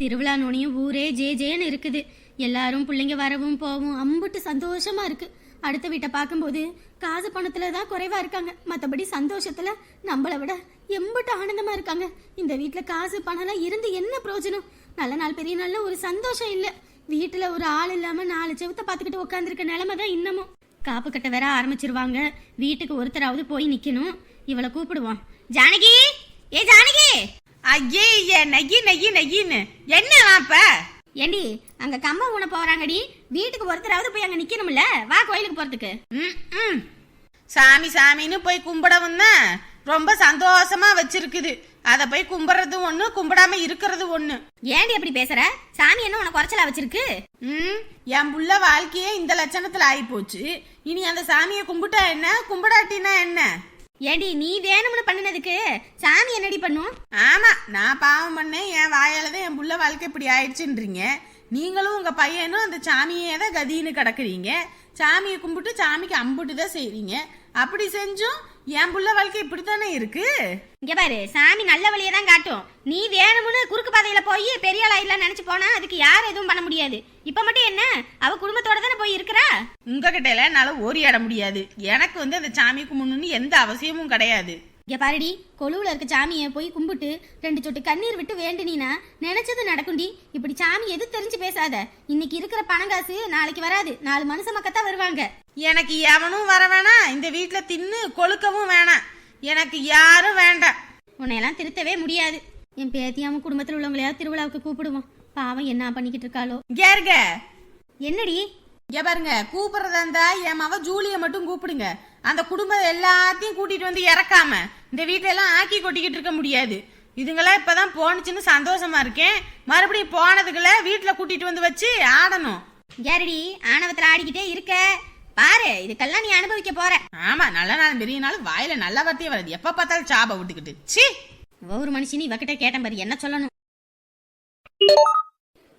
திருவிழா நோனியும் ஊரே ஜே ஜேன்னு இருக்குது. எல்லாரும் பிள்ளைங்க வரவும் போவும் அம்புட்டு சந்தோஷமா இருக்கு. அடுத்த வீட்டை பார்க்கும்போது காசு பணத்துல தான் குறைவா இருக்காங்க. மற்றபடி சந்தோஷத்துல நம்மளை விட எம்பட்டு ஆனந்தமா இருக்காங்க. இந்த வீட்டில் காசு பணம்லாம் இருந்து என்ன பிரயோஜனம் நல்ல நாள் பெரிய நாள்ல ஒரு சந்தோஷம் இல்லை. வீட்டில் ஒரு ஆள் இல்லாமல் நாலு செவத்தை பார்த்துக்கிட்டு உட்காந்துருக்க நிலமை தான் இன்னமும். காப்பு கட்ட வேற ஆரம்பிச்சிருவாங்க. வீட்டுக்கு ஒருத்தராவது போய் நிற்கணும் இவளை கூப்பிடுவோம். ஜானகி! ஏ ஜானகி! ஐயே நெகி நெகி நெகின்னு. என்ன அப்ப? ஏண்டி அங்க கம்மா ஊன போறாங்கடி. வீட்டுக்கு ஒருத்தராவது போய் அங்க நிக்கணும்ல? வா கோயிலுக்கு போறதுக்கு. ம், ம். சாமி சாமின்னு போய் கும்பிடவும் தான் ரொம்ப சந்தோஷமா வச்சிருக்குது. அத போய் கும்பிடுறது ஒண்ணு கும்பிடாம இருக்கிறது ஒண்ணு. ஏண்டி அப்படி பேசுற? சாமி என்ன உனக்கு குறைச்சலா வச்சிருக்கு? ம் என் புள்ள வாழ்க்கையே இந்த லட்சணத்துல ஆகி போச்சு இனி அந்த சாமியை கும்பிட்டா என்ன? கும்பிடாட்டினா என்ன? ஏடி நீ வேணும்னு பண்ணினதுக்கு? சாமி என்னடி பண்ணும்? ஆமா நான் பாவம் பண்ணேன். என் வாயால தான் என் புள்ள வாழ்க்கை இப்படி ஆயிடுச்சுன்றீங்க. நீங்களும் உங்க பையனும் அந்த சாமியே தான் கதின்னு கிடக்குறீங்க. சாமியை கும்பிட்டு சாமிக்கு அம்புட்டு தான் செய்றீங்க. அப்படி செஞ்சும் என் புள்ள வாழ்க்கை இப்படித்தானே இருக்கு? இங்க பாரு சாமி நல்ல வழியை தான் காட்டும். நீ வேணும்னு குறுக்கு பாதையில போய் பெரிய ஆள் ஆயிடலாம் நினைச்சு போனா அதுக்கு யாரும் எதுவும் பண்ண முடியாது. இப்ப மட்டும் என்ன? அவ குடும்பத்தோட தானே போய் இருக்கிறா? உங்ககிட்ட எல்லாம் என்னால ஓரியாட முடியாது. எனக்கு வந்து அந்த சாமி கும்பிடணும்னு எந்த அவசியமும் கிடையாது. இங்க பாருடி கொலுவுல இருக்க சாமியை போய் கும்பிட்டு ரெண்டு சொட்டு கண்ணீர் விட்டு வேண்டினா நினைச்சது நடக்கும்டி. இப்படி சாமி எது தெரிஞ்சு பேசாத. இன்னைக்கு இருக்கிற பணங்காசு நாளைக்கு வராது. நாலு மனுஷ மக்கத்தான் வருவாங்க. எனக்கு எவனும் வர வேணாம் இந்த வீட்டுல தின்னு கொழுக்கவும் வேணாம் எனக்கு யாரும் வேண்டாம். உன்னையெல்லாம் திருத்தவே முடியாது. என் பேத்தியாம குடும்பத்தில் உள்ளவங்களையாவது திருவிழாவுக்கு கூப்பிடுவோம். பாவம் என்ன பண்ணிக்கிட்டு இருக்காளோ. இங்க இருங்க என்னடி? இங்க பாருங்க கூப்பிடுறதா இருந்தா என் மவ ஜூலிய மட்டும் கூப்பிடுங்க. அந்த குடும்பம் எல்லாத்தையும் கூட்டிட்டு வந்து இறக்காம இந்த வீட்டுல எல்லாம் ஆக்கி கொட்டிக்கிட்டு இருக்க முடியாது. இதுங்களாம் இப்பதான் போனுச்சுன்னு சந்தோஷமா இருக்கேன். மறுபடியும் போனதுக்குள்ள வீட்டுல கூட்டிட்டு வந்து வச்சு ஆடணும். யாரடி ஆணவத்துல ஆடிக்கிட்டே இருக்க. பாரு இதுக்கெல்லாம் நீ அனுபவிக்க போற. ஆமா நல்ல நாள் பெரிய நாள் வாயில நல்ல வார்த்தையே வருது. எப்ப பார்த்தாலும் சாப விட்டுக்கிட்டு. சி ஒவ்வொரு மனுஷனி இவகிட்ட கேட்டேன் பாரு என்ன சொல்லணும்?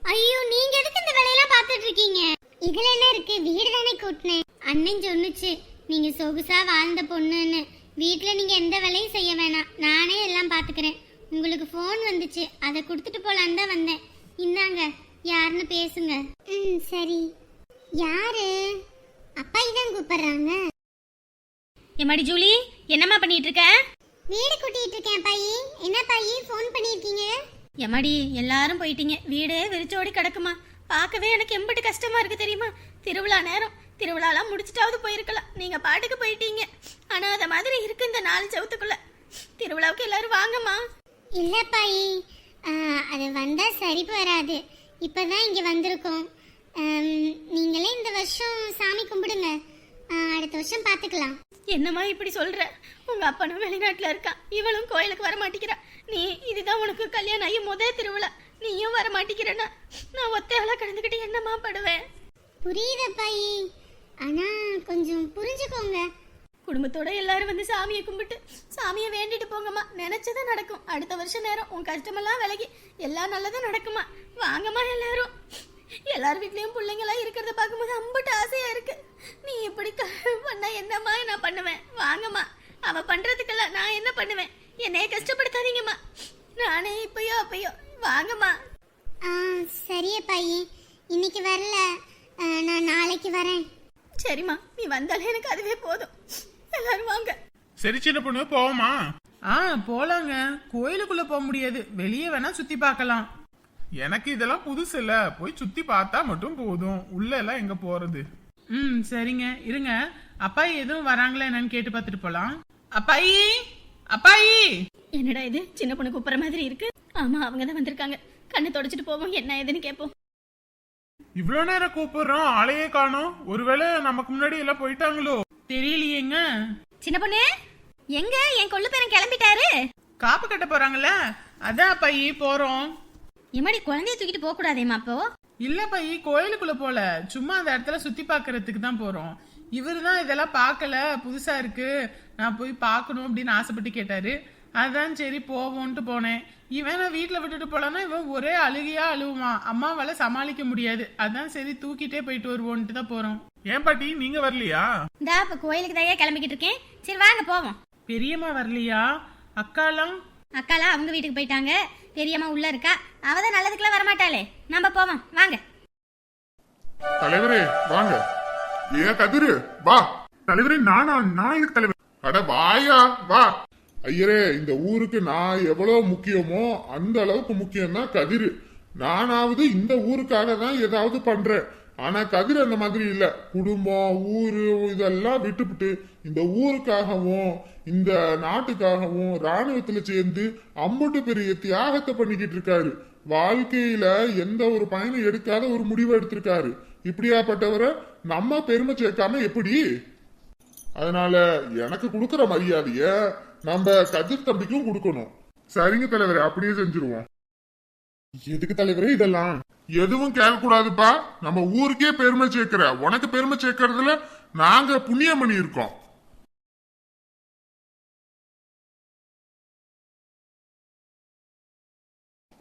ஐயோ நீங்க எதுக்கு இந்த வேலையெல்லாம் பார்த்துட்டு இருக்கீங்க? இதுல என்ன இருக்கு? வீடு தானே கூட்டினேன். அண்ணன் சொன்னுச்சு நீங்க சொகுசா வாழ்ந்த பொண்ணுன்னு. வீட்ல நீங்க எந்த வேலையும் செய்ய வேணாம். நானே எல்லாம் பாத்துக்கிறேன். உங்களுக்கு ஃபோன் வந்துச்சு. அதை கொடுத்துட்டு போலான்னு தான் வந்தேன். இந்தாங்க யாருன்னு பேசுங்க. ம் சரி. யாரு? அப்பா இதான் கூப்பிடுறாங்க. எம்மாடி ஜூலி என்னம்மா பண்ணிட்டு இருக்க வீடு கூட்டிட்டு இருக்கேன் பையி. என்ன பையி? ஃபோன் பண்ணியிருக்கீங்க? எம்மாடி எல்லாரும் போயிட்டீங்க. வீடு வெறிச்சோடி கிடக்குமா. பார்க்கவே எனக்கு எம்பிட்டு கஷ்டமா இருக்கு தெரியுமா? திருவிழா நேரம். திருவிழாலாம் முடிச்சிட்டாவது போயிருக்கலாம். நீங்க பாட்டுக்கு போயிட்டீங்க. ஆனா அத மாதிரி இருக்கு இந்த நாலு சவுத்துக்குள்ள. திருவிழாவுக்கு எல்லாரும் வாங்கம்மா. இல்ல பாயி ஆ, அது வந்தா சரி வராது இப்பதான் இங்க வந்திருக்கோம். நீங்களே இந்த வருஷம் சாமி கும்பிடுங்க. அடுத்த வருஷம் பாத்துக்கலாம். என்னம்மா இப்படி சொல்ற? உங்க அப்பனும் வெளிநாட்டுல இருக்கான். இவளும் கோயிலுக்கு வர மாட்டேங்கிறா நீ இதுதான் உனக்கு கல்யாணம் ஆகி முத திருவிழா. நீயும் வர மாட்டேங்கிறனா நான் ஒத்தையாளா கிடந்துக்கிட்டு என்னம்மா படுவேன்? புரியுத பாயி ஆனா கொஞ்சம் புரிஞ்சுக்கோங்க. குடும்பத்தோட எல்லாரும் வந்து சாமியை கும்பிட்டு சாமியை வேண்டிட்டு போங்கம்மா. நினைச்சது நடக்கும். அடுத்த வருஷம் நேரம் உன் கஷ்டமெல்லாம் விலகி எல்லாம் நல்லதும் நடக்குமா வாங்கம்மா எல்லாரும். எல்லார் வீட்லயும் பிள்ளைங்களாம் இருக்கிறத பார்க்கும்போது அம்பட்டு ஆசையா இருக்கு. நீ இப்படி பண்ணா என்னம்மா நான் பண்ணுவேன்? வாங்கம்மா. அவ பண்றதுக்கெல்லாம் நான் என்ன பண்ணுவேன்? என்னைய கஷ்டப்படுத்தாதீங்கம்மா. நானே இப்பயோ அப்பயோ. வாங்கம்மா. ஆ சரியா பாயி இன்னைக்கு வரல. நான் நாளைக்கு வரேன். சரிம்மா நீ வந்தாலே எனக்கு அதுவே போதும். எல்லாரும் வாங்க. சரி சின்ன பொண்ணு போவோமா? ஆ போலாங்க. கோயிலுக்குள்ள போக முடியாது. வெளியே வேணா சுத்தி பார்க்கலாம். எனக்கு இதெல்லாம் புதுசு இல்ல. போய் சுத்தி பார்த்தா மட்டும் போதும். உள்ள எல்லாம் எங்க போறது? ம் சரிங்க. இருங்க. அப்பாயி எதுவும் வராங்களா என்னன்னு கேட்டு பார்த்துட்டு போலாம். அப்பாயி! அப்பாயி! என்னடா இது? சின்ன பொண்ணு கூப்பிடுற மாதிரி இருக்கு. ஆமா அவங்க தான் வந்திருக்காங்க. கண்ணை தொடச்சிட்டு போவோம். என்ன ஏதுன்னு கேட்போம் இவ்வளவு நேரம் கூப்பிடுறோம் ஆளையே காணோம். ஒருவேளை நமக்கு முன்னாடி எல்லாம் போயிட்டாங்களோ? தெரியலையேங்க. சின்ன பொண்ணு எங்க? என் கொள்ளு பேரன் கிளம்பிட்டாரு. காப்பு கட்ட போறாங்கல்ல? அதான் அப்பாயி போறோம். எம்மாடி குழந்தைய தூக்கிட்டு போக கூடாதேம்மா அப்போ? இல்ல பையி கோயிலுக்குள்ள போல. சும்மா அந்த இடத்துல சுத்தி பார்க்கறதுக்கு தான் போறோம். இவரு தான் இதெல்லாம் பார்க்கல. புதுசா இருக்கு. நான் போய் பார்க்கணும் அப்படின்னு ஆசைப்பட்டு கேட்டாரு. அதான் சரி போவோன்ட்டு போனேன். இவன் வீட்டுல விட்டுட்டு போலான்னா இவன் ஒரே அழுகையா அழுவான் அம்மாவால சமாளிக்க முடியாது. அதான் சரி தூக்கிட்டே போயிட்டு வருவோன்ட்டு தான் போறோம். ஏன் பாட்டி நீங்க வரலையா? இந்தா இப்ப கோயிலுக்கு தான் கிளம்பிக்கிட்டு இருக்கேன். சரி வாங்க போவோம். பெரியம்மா வரலையா? அக்காலாம்? அக்காலாம் அவங்க வீட்டுக்கு போயிட்டாங்க. பெரியம்மா உள்ள இருக்கா. அவ தான் நல்லதுக்குலாம் வரமாட்டாளே. நம்ம போவோம். வாங்க. தலைவரே வாங்க. ஏ கதிரு? வா. தலைவரே நானா? நான் எதுக்கு தலைவர்? அட வாயா வா. ஐயரே இந்த ஊருக்கு நான் எவ்வளவு முக்கியமோ அந்த அளவுக்கு முக்கியம் கதிர். நானாவது இந்த ஊருக்காக தான் ஏதாவது பண்றேன். ஆனா கதிர் அந்த மாதிரி இல்ல. குடும்பம் ஊரு இதெல்லாம் விட்டுப்புட்டு இந்த ஊருக்காகவும் இந்த நாட்டுக்காகவும் ராணுவத்துல சேர்ந்து அம்புட்டு பெரிய தியாகத்தை பண்ணிக்கிட்டு இருக்காரு. வாழ்க்கையில எந்த ஒரு பயனும் எடுக்காத ஒரு முடிவு எடுத்திருக்காரு. இப்படியாப்பட்டவரை நம்ம பெருமை சேர்க்காம எப்படி? அதனால எனக்கு கொடுக்குற மரியாதைய நம்ம கதிர் தம்பிக்கும் கொடுக்கணும். சரிங்க தலைவரே அப்படியே செஞ்சிருவோம். எதுக்கு தலைவரே இதெல்லாம்? எதுவும் கேட்கக்கூடாதுப்பா. நம்ம ஊருக்கே பெருமை சேர்க்கிற உனக்கு பெருமை சேர்க்கறதுல நாங்க புண்ணியம் பண்ணியிருக்கோம்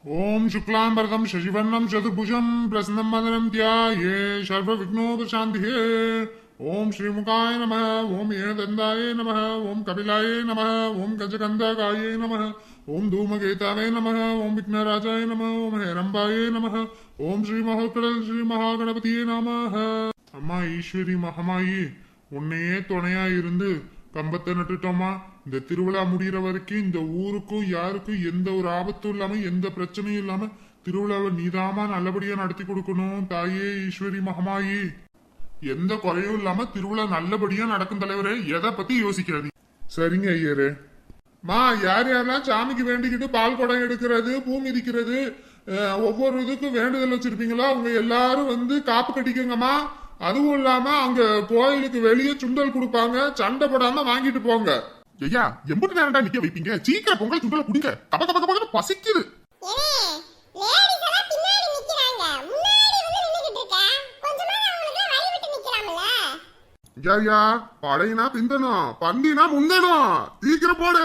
ஓம் சுக்லாம்பரதம் சசிவர்ணம் சதுர்புஜம் பிரசன்னம் மதனம் தியாயே சர்வ விக்னோபசாந்திஹே ஓம் ஸ்ரீமுகாய நம ஓம் ஏதந்தாய நம ஓம் கபிலாய நம ஓம் கஜகந்தகாய நம ஓம் தூமகேதாவே நம ஓம் விக்னராஜாய நம ஓம் ஹேரம்பாய நம ஓம் ஸ்ரீ மகோக்கடல் ஸ்ரீ மகாகணபதியே நம. அம்மா ஈஸ்வரி மகமாயி உன்னையே துணையா இருந்து கம்பத்தை நட்டுட்டோமா? இந்த திருவிழா முடிகிற வரைக்கும் இந்த ஊருக்கும் யாருக்கும் எந்த ஒரு ஆபத்தும் இல்லாம எந்த பிரச்சனையும் இல்லாம திருவிழாவை நீதாமா நல்லபடியா நடத்தி கொடுக்கணும் தாயே ஈஸ்வரி மகமாயி. எந்த குறையும் இல்லாம திருவிழா நல்லபடியா நடக்கும் தலைவரே எதை பத்தி யோசிக்காது சரிங்க ஐயரு. மா யார் யாரெல்லாம் சாமிக்கு வேண்டிக்கிட்டு பால் குடம் எடுக்கிறது பூ மிதிக்கிறது ஒவ்வொரு இதுக்கும் வேண்டுதல் வச்சிருப்பீங்களோ? அவங்க எல்லாரும் வந்து காப்பு கட்டிக்கோங்கம்மா அதுவும் இல்லாம அங்க கோயிலுக்கு வெளியே சுண்டல் கொடுப்பாங்க சண்டை போடாம வாங்கிட்டு போங்க. ஐயா எம்பிட்டு நேரம்டா நிக்க வைப்பீங்க? சீக்கிரம் பொங்கல் சுண்டல் குடிங்க. கப கப கப பசிக்குது லேடிஸ் எல்லாம் பின்னாடி நிக்கிறாங்க முன்னாடி வந்து நின்னுகிட்டு இருக்க கொஞ்சமா அவங்களுக்கு வழி விட்டு நிக்கலாம்ல ஐயா படையினா பிந்தணும் பந்தினா முந்தணும் சீக்கிரம் போடு.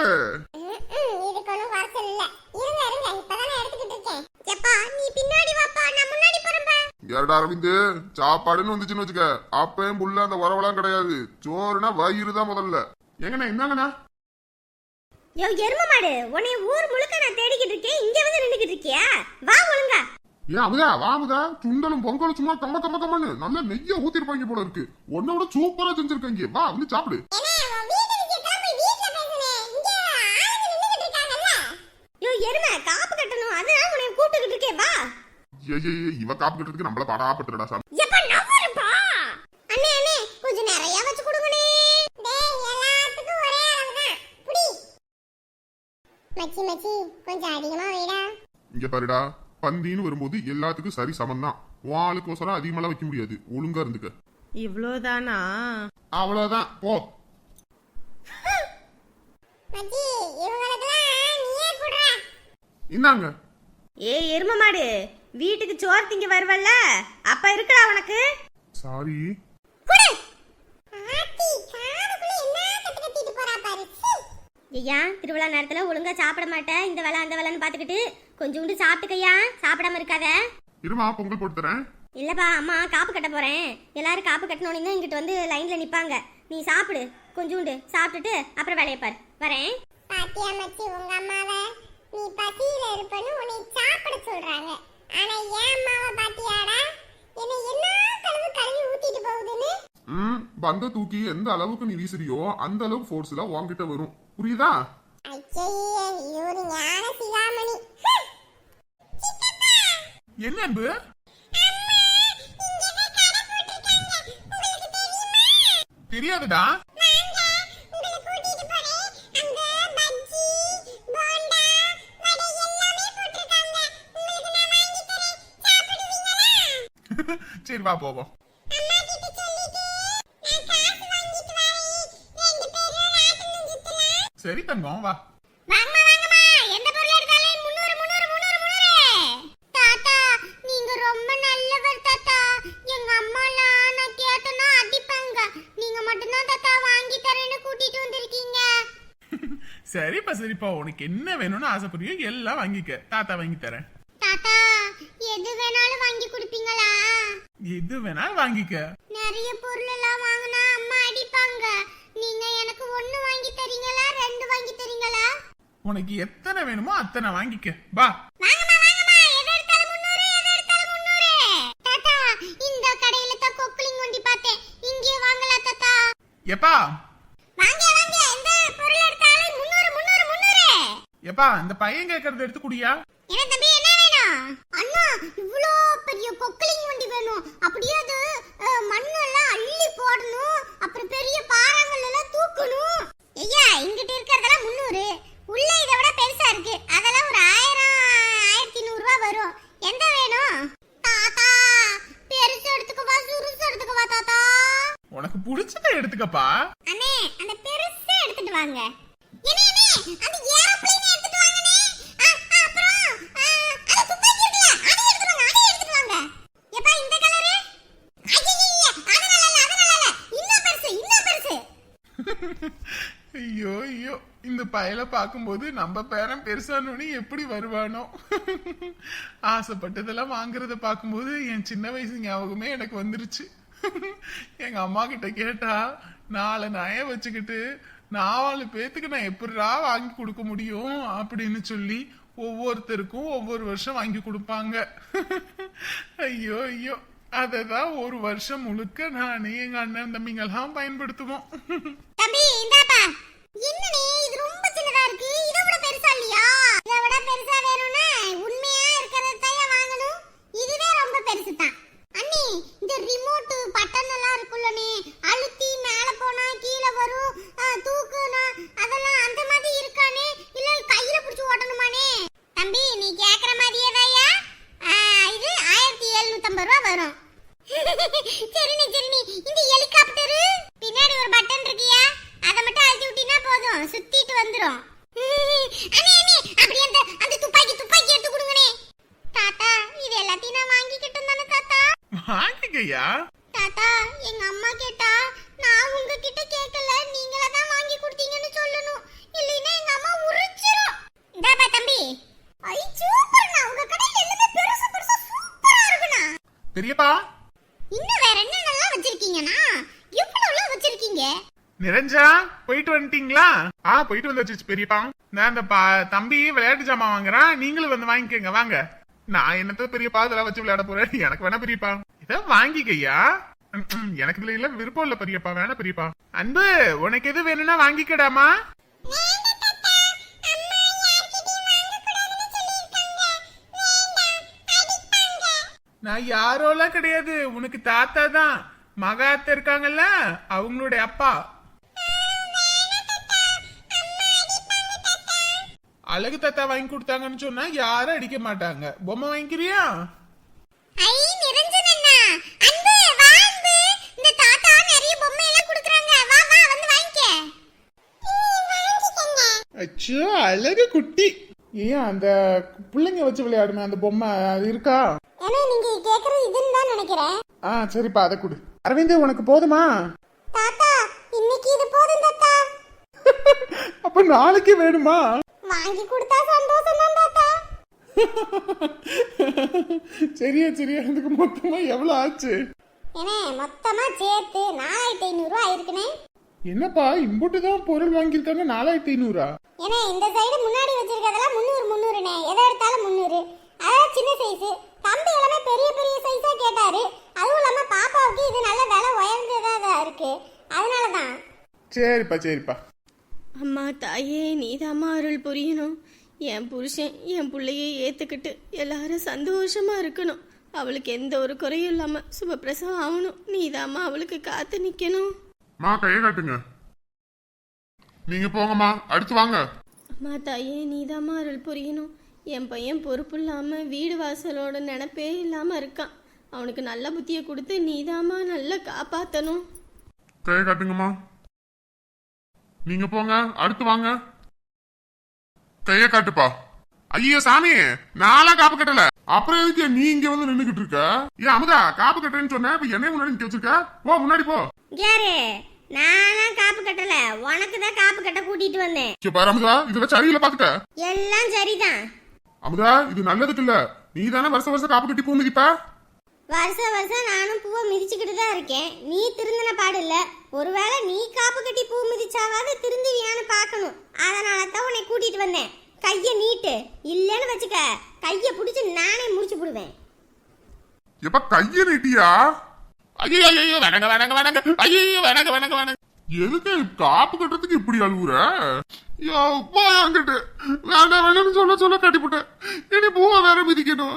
ஏடா அரவிந்த் சாப்பாடுன்னு வந்துச்சுன்னு வச்சுக்க. அப்பயும் புள்ள அந்த உறவெல்லாம் கிடையாது. சோறுனா வயிறு தான் முதல்ல. எங்கண்ணா என்னங்கண்ணா யோ எரும மாடு உன்னை ஊர் முழுக்க நான் தேடிக்கிட்டு இருக்கேன். இங்க வந்து நின்னுக்கிட்டு இருக்கியா? வா ஒழுங்கா. ஏன் அமுதா வாமுதா சுண்டலும் பொங்கலும் சும்மா கம்ம கம்ம கம்மன்னு. நல்லா நெய்ய ஊத்திருப்பாங்க போல இருக்கு. உன்னை விட சூப்பரா செஞ்சிருக்காங்க. வா வந்து சாப்பிடு. எருமை காப்பு வா. ஏ ஏ ஏ, இவ காப்பிக்கிறதுக்கு நம்மள படாப்பட்டுடா சாமி. மச்சி மச்சி கொஞ்சம் அதிகமா வைடா. இங்க பாருடா. பந்தின்னு வரும்போது எல்லாத்துக்கும் சரி சமம் தான் உன் ஆளுக்கோசரம் அதிகமாலாம் வைக்க முடியாது. ஒழுங்கா இருந்துக்க. இவ்வளோதானா? அவ்வளவுதான் போ. மச்சி இவங்களுக்கெல்லாம் நீயே குடுறா. இந்தாங்க. ஏ எரும மாடு வீட்டுக்கு சோறு திங்க வருவல்ல? அப்ப இருக்கடா உனக்கு. சாரி குடு ஆத்தி காதுக்குள்ள என்ன கத்து கத்திட்டு போறா பாரு சீ. ஐயா திருவிழா நேரத்துல ஒழுங்கா சாப்பிட மாட்டேன் இந்த வேலை அந்த வேலைன்னு பாத்துக்கிட்டு கொஞ்சோண்டு சாப்பிட்டுக்கையா? சாப்பிடாம இருக்காத. இருமா பொங்கல் போட்டு தரேன். இல்லப்பா அம்மா காப்பு கட்ட போறேன். எல்லாரும் காப்பு கட்டணும்னு தான் இங்கிட்டு வந்து லைன்ல நிப்பாங்க. நீ சாப்பிடு கொஞ்சோண்டு சாப்பிட்டுட்டு அப்புறம் வேலையை பாரு. வரேன். பாத்தியா மச்சி உங்க அம்மாவை? நீ பசியில இருப்பன்னு உன்னை சாப்பிட சொல்றாங்க. ஆனா என் அம்மாவை பாத்தியாடா? என்ன என்ன கழுவு கழுவி ஊத்திட்டு போகுதுன்னு? ம் பந்த தூக்கி எந்த அளவுக்கு நீ வீசுறியோ அந்த அளவுக்கு ஃபோர்ஸ்ல உன்கிட்ட வரும். புரியுதா? என்ன அன்பு? தெரியாதுடா. வாங்க, உங்களை கூட்டிட்டு தரேன்னு கூட்டிட்டு வந்திருக்கீங்க. சரிப்பா சரிப்பா. உனக்கு என்ன வேணும்னு ஆசைப்படுறியோ எல்லாம் வாங்கிக்க. தாத்தா வாங்கி தரேன். தாத்தா, எது வேணாலும் வாங்கி கொடுப்பீங்களா? எது வேணாலும் வாங்கிக்க. நிறைய பொருள் எல்லாம் வாங்கினா உனக்கு எத்தனை வேணுமோ அத்தனை வாங்கிக்க. வா எப்பா? எப்பா இந்த பையன் கேட்கறத எடுத்து குடியா? என்ன தம்பி என்ன வேணும்? அண்ணா இவ்ளோ பெரிய கொக்கலிங் வண்டி வேணும். அப்படியே அது அஹ், மண்ணெல்லாம் அள்ளி போடணும் அப்புறம் பெரிய பாறாங்கல் எல்லாம் தூக்கணும் ஐயா இங்கிட்ட இருக்கிறதெல்லாம் முந்நூறு உள்ள இதை விட பெருசா இருக்கு அதெல்லாம் ஒரு ஆயிரம் ஆயிரத்தி நூறு ரூபாய் வரும் எந்த வேணும் தாத்தா பெருசு எடுத்துக்கவா சுருசு எடுத்துக்கவா தாத்தா உனக்கு பிடிச்சத எடுத்துக்கப்பா அண்ணே அந்த பெருசா எடுத்துட்டு வாங்க அண்ணே, அண்ணே, அந்த ஏரோப்ளேன் எடுத்துட்டு வாங்கண்ணே. ஆ, ஆ, அப்புறம், ஆ, அந்த துப்பாக்கி இருக்குல்ல, அதையும் எடுத்துட்டு வாங்க, அதையும் எடுத்துட்டு வாங்க. எப்பா, இந்த colour? ஐயையைய, அது நல்லா இல்ல, அது நல்லா இல்ல. இன்னும் பெருசு, இன்னும் பெருசு. ஐயோ ஐயோ. இந்த பயலை பார்க்கும்போது நம்ம பேரன் பெருசானோன்னு எப்படி வருவானோ? ஆசைப்பட்டதெல்லாம் வாங்குறத பார்க்கும்போது என் சின்ன வயசு ஞாபகமே எனக்கு வந்துருச்சு. எங்க அம்மா கிட்ட கேட்டா நாலு நய வச்சுக்கிட்டு நாலு பேத்துக்கு நான் எப்படிடா வாங்கி கொடுக்க முடியும்? அப்படின்னு சொல்லி ஒவ்வொருத்தருக்கும் ஒவ்வொரு வருஷம் வாங்கி கொடுப்பாங்க. ஐயோ ஐயோ. அதை தான் ஒரு வருஷம் முழுக்க நான் எங்கள் அண்ணன் தம்பிங்கெல்லாம் பயன்படுத்துவோம். தம்பி, இந்தாப்பா. என்னண்ணே, இது ரொம்ப சின்னதா இருக்கு. இதை விட பெருசா இல்லையா? இதை விட பெருசா வேணும்னா, உண்மையா இருக்கிறதை தான்யா வாங்கணும். இதுவே ரொம்ப பெருசு தான் அண்ணி இந்த remote பட்டன் எல்லாம் இருக்குல்லண்ணே, அழுத்தி மேல போனா கீழே வரும், ஆ, தூக்குனா, அதெல்லாம் அந்த மாதிரி இருக்கானே? இல்ல கையில பிடிச்சு ஓட்டணுமானே? தம்பி, நீ கேக்குற மாதிரியே தான்யா? ஆ, இது 1750 ரூபா வரும் பெரியப்பா. இன்னும் வேற என்னென்னலாம் வச்சிருக்கீங்கண்ணா எவ்வளவுலாம் வச்சிருக்கீங்க? நிரஞ்சா போயிட்டு வந்துட்டீங்களா? ஆ போயிட்டு வந்தாச்சு பெரியப்பா. நான் இந்த பா- தம்பி விளையாட்டு ஜாமான் வாங்குறான் நீங்களும் வந்து வாங்கிக்கோங்க வாங்க. நான் என்னத்த பெரியப்பா இதெல்லாம் வச்சு விளையாட போறேன்? எனக்கு வேணா பெரியப்பா. இத வாங்கிக்கையா? எனக்கு இதுல இல்ல விருப்பம் இல்ல பெரியப்பா. வேணா பெரியப்பா. அன்பு உனக்கு எது வேணும்னா வாங்கிக்கடாமா? நான் யாரோலாம் கிடையாது. உனக்கு தாத்தா தான். மகாத்த இருக்காங்கல்ல? அவங்களுடைய அப்பா. அழகு தாத்தா வாங்கி கொடுத்தாங்கன்னு சொன்னா யாரும் அடிக்க மாட்டாங்க. பொம்மை வாங்கிக்கிறியா? அச்சோ அழகு குட்டி. ஏன் அந்த பிள்ளைங்க வச்சு விளையாடுமே அந்த பொம்மை அது இருக்கா? ஏன்னா நீங்க கேக்குறது இதுன்னு தான் நினைக்கிறேன். ஆ சரிப்பா அதை கொடு. அரவிந்த் உனக்கு போதுமா? தாத்தா இன்னைக்கு இது போதும் தாத்தா. அப்ப நாளைக்கு வேணுமா? வாங்கி கொடுத்தா சந்தோஷம் தான் தாத்தா. சரியா சரியா. அதுக்கு மொத்தமா எவ்வளவு ஆச்சு? ஏனே மொத்தமா சேர்த்து நாலாயிரத்தி ஐநூறு ரூபா ஆயிருக்குனே. என்னப்பா இம்புட்டு தான் பொருள் வாங்கியிருக்காங்க நாலாயிரத்தி ஐநூறா? ஏன்னா இந்த சைடு முன்னாடி வச்சிருக்கிறதெல்லாம் முந்நூறு முந்நூறுனே. எதை எடுத்தாலும் முந்நூறு. அதாவது சின்ன சைஸ் தம்பி எல்லாமே பெரிய பெரிய சைஸா கேட்டாரு. அதுவும் இல்லாம பாப்பாவுக்கு இது நல்ல விலை உயர்ந்ததா இருக்கு. அதனால தான் சரிப்பா சரிப்பா. அம்மா தாயே நீதாம்மா அருள் புரியணும். என் புருஷன் என் பிள்ளையை ஏற்றுக்கிட்டு எல்லாரும் சந்தோஷமா இருக்கணும். அவளுக்கு எந்த ஒரு குறையும் இல்லாமல் சுபப்பிரசவம் ஆகணும். நீதாம்மா அவளுக்கு காத்து நிற்கணும் மா கையை காட்டுங்க. நீங்க போங்கம்மா. அடுத்து வாங்க. அம்மா தாயே நீதாம்மா அருள் புரியணும். என் பையன் பொறுப்பு இல்லாமல் வீடு வாசலோட நினப்பே இல்லாமல் இருக்கான். அவனுக்கு நல்ல புத்தியை கொடுத்து நீதாம்மா நல்லா காப்பாற்றணும் கையை காட்டுங்கம்மா. நீங்க போங்க அடுத்து வாங்க. கையை காட்டுப்பா. ஐயோ சாமி நான்லாம் காப்பு கட்டல. அப்புறம் எதுக்கு நீ இங்க வந்து நின்னுகிட்டு இருக்க? ஏன் அமுதா காப்பு கட்டுறேன்னு சொன்ன இப்ப என்னைய முன்னாடி நிக்க வச்சிருக்க? போ முன்னாடி போ. யாரு? நான்லாம் காப்பு கட்டல. உனக்கு தான் காப்பு கட்ட கூட்டிட்டு வந்தேன். பாரு அமுதா இதெல்லாம் சரியில்லை பாத்துக்க. எல்லாம் சரிதான். அமுதா இது நல்லதுக்கு இல்ல. நீ தானே வருஷம் வருஷம் காப்பு கட்டி பூ மிதிப்ப? வருஷம் வருஷம் நானும் பூவை மிதிச்சுக்கிட்டு தான் இருக்கேன். நீ திருந்தின பாடு இல்ல. ஒருவேளை நீ காப்பு கட்டி பூ மிதிச்சாவது திருந்துவியான்னு பார்க்கணும். அதனால தான் உன்னை கூட்டிட்டு வந்தேன். கையை நீட்டு. இல்லைன்னு வச்சுக்க. கையை பிடிச்சி நானே முடிச்சு போடுவேன். எப்ப கைய நீட்டியா? ஐயோ ஐயோ வேணாங்க வேணாங்க வேணாங்க. ஐயோ வேணாங்க வேணாங்க வேணாங்க. எதுக்கு காப்பு கட்டுறதுக்கு இப்படி அழுவுற? யோ போயாங்கிட்டு வேண்டாம் வேண்டாம்னு சொல்ல சொல்ல கட்டிவிட்டேன் இனி பூவை வேற மிதிக்கணும்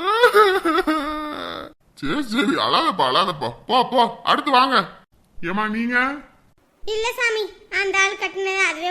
சரி சரி அழாதப்பா அழாதப்பா. போ போ அடுத்து வாங்க. ஏமா நீங்க? இல்ல சாமி அந்த ஆள் கட்டினது அதுவே